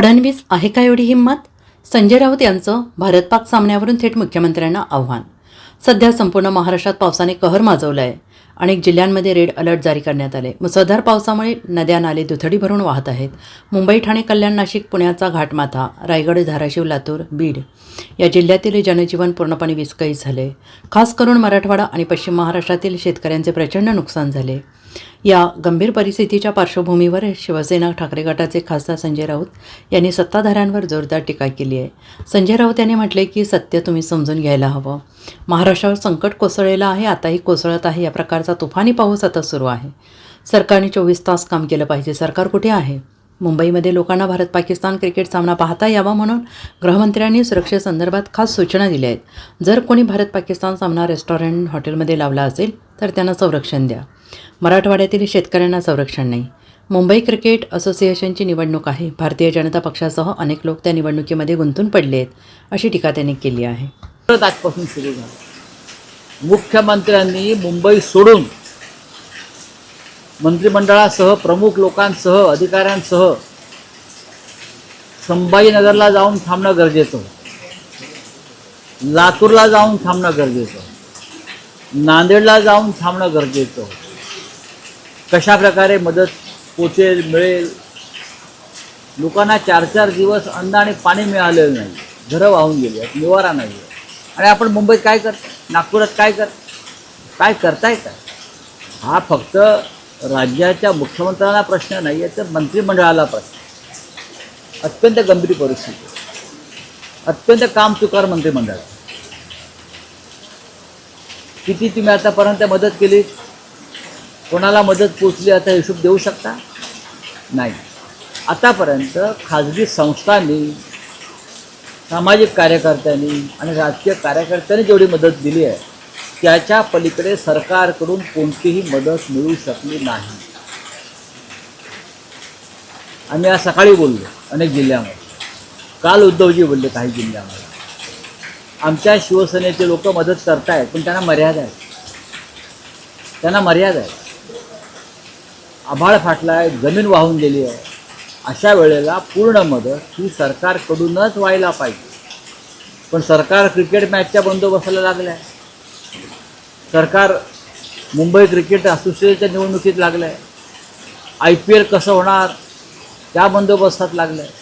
फडणवीस आहे का एवढी हिंमत? संजय राऊत यांचं भारत पाक सामन्यावरून थेट मुख्यमंत्र्यांना आव्हान. सध्या संपूर्ण महाराष्ट्रात पावसाने कहर माजवला आहे अनेक जिल्ह्यांमध्ये रेड अलर्ट जारी करण्यात आले मुसळधार पावसामुळे नद्या नाले दुथडी भरून वाहत आहेत. मुंबई ठाणे कल्याण नाशिक पुण्याचा घाटमाथा रायगड धाराशिव लातूर बीड या जिल्ह्यातील जनजीवन पूर्णपणे विस्कळीत झाले खास करून मराठवाडा आणि पश्चिम महाराष्ट्रातील शेतकऱ्यांचे प्रचंड नुकसान झाले या गंभीर परिस्थितीच्या पार्श्वभूमीवर शिवसेना ठाकरे गटाचे खासदार संजय राऊत यांनी सत्ताधाऱ्यांवर जोरदार टीका केली आहे. संजय राऊत यांनी म्हटले की सत्य तुम्ही समजून घ्यायला हवं. महाराष्ट्रावर संकट कोसळलेलं आहे आताही कोसळत आहे या प्रकारचा तुफानी पाऊस आता सुरू आहे. सरकारने चोवीस तास काम केलं पाहिजे. सरकार कुठे आहे? मुंबईमध्ये लोकांना भारत पाकिस्तान क्रिकेट सामना पाहता यावा म्हणून गृहमंत्र्यांनी सुरक्षेसंदर्भात खास सूचना दिल्या आहेत. जर कोणी भारत पाकिस्तान सामना रेस्टॉरंट हॉटेलमध्ये लावला असेल तर त्यांना संरक्षण द्या. मराठवाड्यातील शेतकऱ्यांना संरक्षण नाही. मुंबई क्रिकेट असोसिएशनची निवडणूक आहे. भारतीय जनता पक्षासह अनेक लोक त्या निवडणुकीमध्ये गुंतून पडले आहेत अशी टीका त्यांनी केली आहे. परत आजपासून सुरू झालं. मुख्यमंत्र्यांनी मुंबई सोडून मंत्रिमंडळासह प्रमुख लोकांसह अधिकाऱ्यांसह संभाजीनगरला जाऊन थांबणं गरजेचं लातूरला जाऊन थांबणं गरजेचं नांदेडला जाऊन थांबणं गरजेचं कशा प्रकारे मदत पोचेल मिळेल? लोकांना चार चार दिवस अन्न आणि पाणी मिळालेलं नाही. घरं वाहून गेली आहेत निवारा नाही आहे. आणि आपण मुंबईत काय कर नागपुरात काय कर काय करताय का? हा फक्त राज्याच्या मुख्यमंत्र्यांना प्रश्न नाही आहे तर मंत्रिमंडळाला प्रश्न. अत्यंत गंभीर परिस्थिती. अत्यंत काम चुकार मंत्रिमंडळ. किती तुम्ही आतापर्यंत मदत केली? कोणाला मदत पोचली आता हिशोब देऊ शकता? नाही. आतापर्यंत खाजगी संस्थांनी सामाजिक कार्यकर्त्यांनी आणि राजकीय कार्यकर्त्यांनी जेवढी मदत दिली आहे त्याच्या पलीकडे सरकारकडून कोणतीही मदत मिळू शकली नाही. आम्ही आज सकाळी बोललो अनेक जिल्ह्यामध्ये. काल उद्धवजी बोलले काही जिल्ह्यामध्ये. आमच्या शिवसेनेचे लोक मदत करतायत पण त्यांना मर्यादा आहे त्यांना मर्यादा आहे आभाळ फाटला आहे जमीन वाहून गेली आहे. अशा वेळेला पूर्ण मदत ही सरकारकडूनच व्हायला पाहिजे. पण सरकार क्रिकेट मॅचच्या बंदोबस्ताला लागलं आहे सरकार मुंबई क्रिकेट असोसिएशनच्या निवडणुकीत लागलं आहे आय पी एल कसं होणार त्या बंदोबस्तात लागलं आहे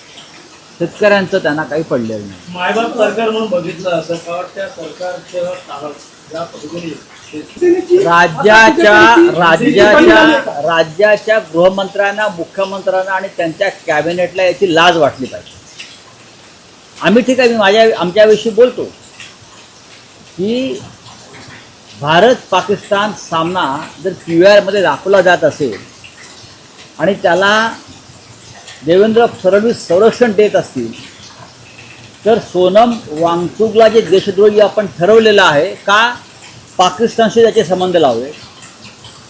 शेतकऱ्यांचं त्यांना काही पडलेलं नाही. मायबाप सरकार म्हणून बघितलं असं का ज्या पद्धतीने राज्याच्या राज्याच्या राज्याच्या गृहमंत्र्यांना मुख्यमंत्र्यांना आणि त्यांच्या कॅबिनेटला याची लाज वाटली पाहिजे. आम्ही ठीक आहे मी माझ्या आमच्याविषयी बोलतो की भारत पाकिस्तान सामना जर पी आरमध्ये दाखवला जात असेल आणि त्याला देवेंद्र फडणवीस संरक्षण देत असतील तर सोनम वांगचुकला जे देशद्रोही आपण ठरवलेलं आहे का पाकिस्तानशी त्याचे संबंध लावले?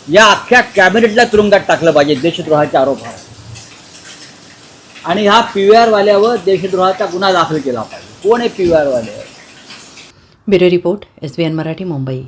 या अख्ख्या कॅबिनेटला तुरुंगात टाकलं पाहिजे देशद्रोहाच्या आरोपावर आणि हा पी व्ही आरवाल्यावर देशद्रोहाचा गुन्हा दाखल केला पाहिजे. कोण आहे P V आरवाले? Bureau report S B N Marathi Mumbai.